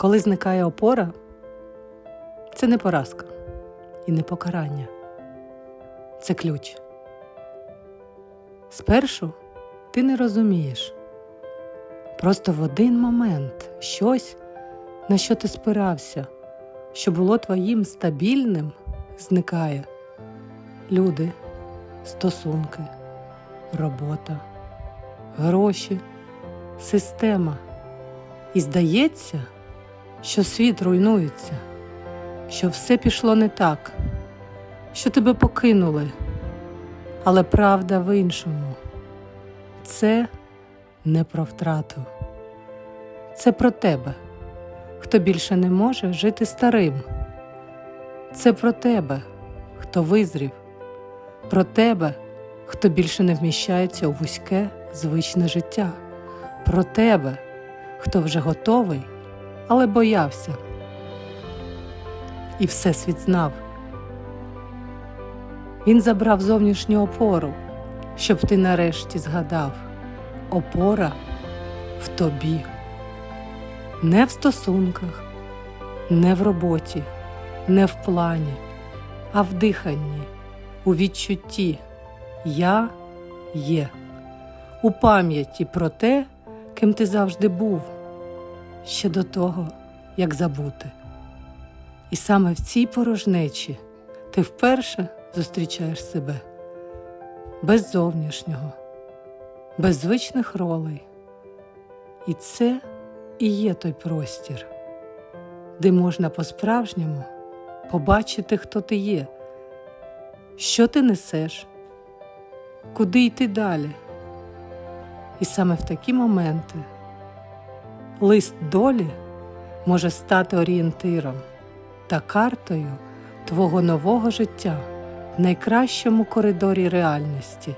Коли зникає опора, це не поразка і не покарання. Це ключ. Спершу ти не розумієш. Просто в один момент щось, на що ти спирався, що було твоїм стабільним, зникає. Люди, стосунки, робота, гроші, система. І здається, що світ руйнується, що все пішло не так, що тебе покинули. Але правда в іншому. Це не про втрату. Це про тебе, хто більше не може жити старим. Це про тебе, хто визрів, про тебе, хто більше не вміщається у вузьке звичне життя, про тебе, хто вже готовий, але боявся. І Всесвіт знав. Він забрав зовнішню опору, щоб ти нарешті згадав. Опора в тобі, не в стосунках, не в роботі, не в плані, а в диханні, у відчутті Я є, у пам'яті про те, ким ти завжди був, ще до того, як забути. І саме в цій порожнечі ти вперше зустрічаєш себе без зовнішнього, без звичних ролей. І це і є той простір, де можна по-справжньому побачити, хто ти є, що ти несеш, куди йти далі. І саме в такі моменти лист долі може стати орієнтиром та картою твого нового життя в найкращому коридорі реальності.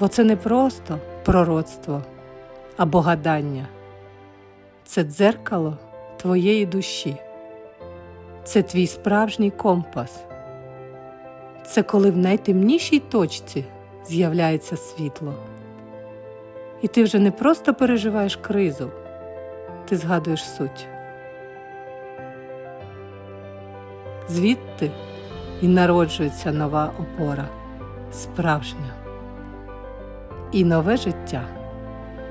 Бо це не просто пророцтво або гадання, це дзеркало твоєї душі, це твій справжній компас. Це коли в найтемнішій точці з'являється світло. І ти вже не просто переживаєш кризу, ти згадуєш суть. Звідти і народжується нова опора, справжня. І нове життя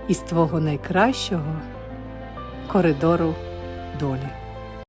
із твого найкращого коридору долі.